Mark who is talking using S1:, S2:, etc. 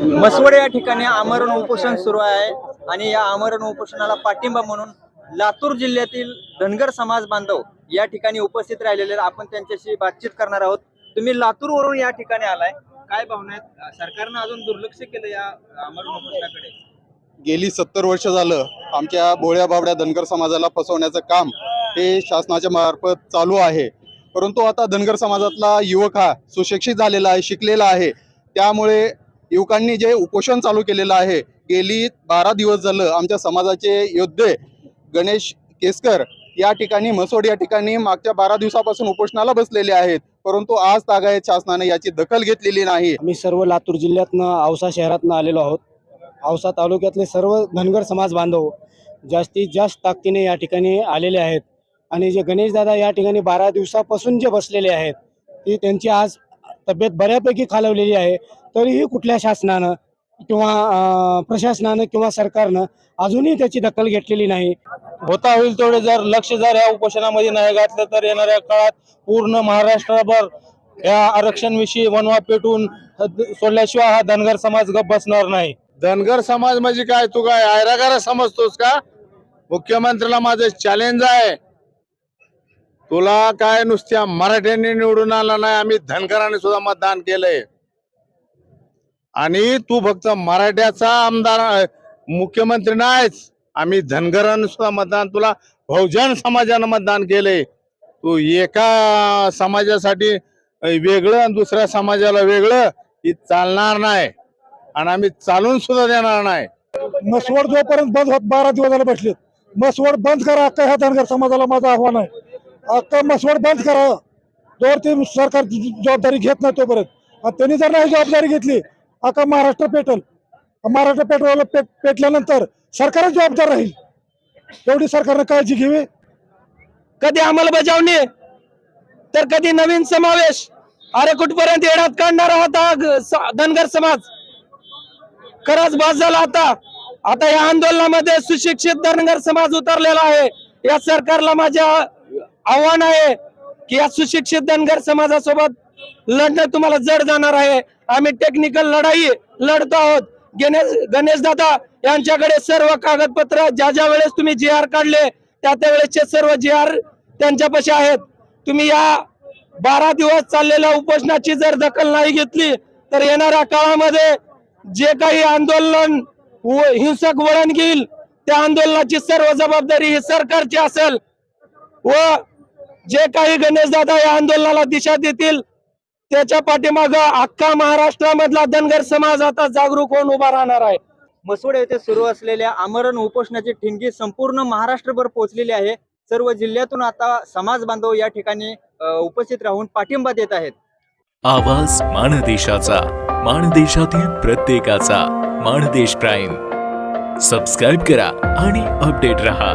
S1: मसवड या ठिकाणी आमरण उपोषण सुरू आहे आणि या आमरण उपोषणाला पाठिंबा म्हणून लातूर जिल्ह्यातील धनगर समाज बांधव या ठिकाणी उपस्थित राहिलेले आपण त्यांच्याशी बातचीत करणार आहोत. तुम्ही लातूर वरून या ठिकाणी आलाय. काय भावना आहेत? सरकारनं अजून दुर्लक्ष केलं या आमरण उपोषणाकडे.
S2: गेली सत्तर वर्ष झालं आमच्या भोळ्या बाबड्या धनगर समाजाला फसवण्याचं काम हे शासनाच्या मार्फत चालू आहे. परंतु आता धनगर समाजातला युवक हा सुशिक्षित झालेला आहे शिकलेला आहे. त्यामुळे युवकांनी जे उपोषण चालू केलेलं आहे गेली बारा दिवस झालं आमच्या समाजाचे योद्धे गणेश केसकर या ठिकाणी म्हसोड या ठिकाणी मागच्या बारा दिवसापासून उपोषणाला बसलेले आहेत. परंतु आज तागायत शासनाने याची दखल घेतलेली नाही.
S3: आम्ही सर्व लातूर जिल्ह्यातनं औसा शहरातनं आलेलो आहोत. औसा तालुक्यातले सर्व धनगर समाज बांधव जास्तीत जास्त ताकदीने या ठिकाणी आलेले आहेत. आणि जे गणेशदादा या ठिकाणी बारा दिवसापासून जे बसलेले आहेत ती त्यांची आज तब्येत बऱ्यापैकी खालवलेली आहे तरीही कुठल्या शासनानं किंवा प्रशासनानं किंवा सरकारनं अजूनही त्याची दखल घेतलेली नाही.
S4: होता होईल तेवढे जर लक्ष जर या उपोषणामध्ये नाही घातलं तर येणाऱ्या काळात पूर्ण महाराष्ट्रभर या आरक्षण विषयी वनवा पेटून सोडल्याशिवाय हा धनगर समाज गप बसणार नाही.
S5: धनगर समाज म्हणजे काय? तू काय आयरागारा समजतोस का? मुख्यमंत्र्याला माझं चॅलेंज आहे. तुला काय नुसत्या मराठ्यांनी निवडून आला नाही? आम्ही धनगरांनी सुद्धा मतदान केलंय. आणि तू फक्त मराठ्याचा आमदार मुख्यमंत्री नाहीच आम्ही धनगरांनी सुद्धा मतदान तुला बहुजन समाजानं मतदान केलंय. तू एका समाजासाठी वेगळं आणि दुसऱ्या समाजाला वेगळं ही चालणार नाही. आणि आम्ही चालून सुद्धा देणार नाही.
S6: मसवड जोपर्यंत बंद बारा दिवस झाले बसलेत. मसवड बंद करा अख्खा ह्या धनगर समाजाला माझं आव्हान आहे. अख्खा मसवड बंद करा. जोवर ते सरकार जबाबदारी घेत नाही तोपर्यंत. त्यांनी जर नाही जबाबदारी घेतली अख्खा महाराष्ट्र पेटल. महाराष्ट्र पेटवायला पेट पेटल्यानंतर सरकारच जबाबदार राहील. एवढी सरकारनं काळजी घ्यावी.
S4: कधी अंमलबजावणी? तर कधी नवीन समावेश? अरे कुठपर्यंत येण्यात काढणार आहात हा स- धनगर समाज? खरंच बस झाला आता. आता या आंदोलनामध्ये सुशिक्षित धनगर समाज उतरलेला आहे. या सरकारला माझ्या आव्हान आहे की या सुशिक्षित धनगर समाजासोबत लढणं तुम्हाला जड जाणार आहे. आम्ही टेक्निकल लढाई लढतो आहोत. गणेश गणेश दादा यांच्याकडे सर्व कागदपत्र ज्या ज्या वेळेस तुम्ही जी आर काढले त्या त्या वेळेसचे सर्व जी आर त्यांच्यापाशी आहेत. तुम्ही या बारा दिवस चाललेल्या उपोषणाची जर दखल नाही घेतली तर येणाऱ्या काळामध्ये जे काही आंदोलन व- हिंसक वळण घेईल त्या आंदोलनाची सर्व जबाबदारी ही सरकारची असेल व जे काही गणेशदादा या आंदोलनाला दिशा देतील त्याच्या पाठीमाग अख्खा महाराष्ट्रामधला धनगर समाज आता जागरूक होऊन उभा राहणार आहे.
S1: मसवड येथे सुरू असलेल्या आमरण उपोषणाची ठिणगी संपूर्ण महाराष्ट्रभर पोहोचलेली आहे. सर्व जिल्ह्यातून आता समाज बांधव या ठिकाणी उपस्थित राहून पाठिंबा देत आहेत.
S7: आवाज माणदेशाचा माणदेशातील प्रत्येकाचा माणदेश प्राईम. सबस्क्राईब करा आणि अपडेट रहा.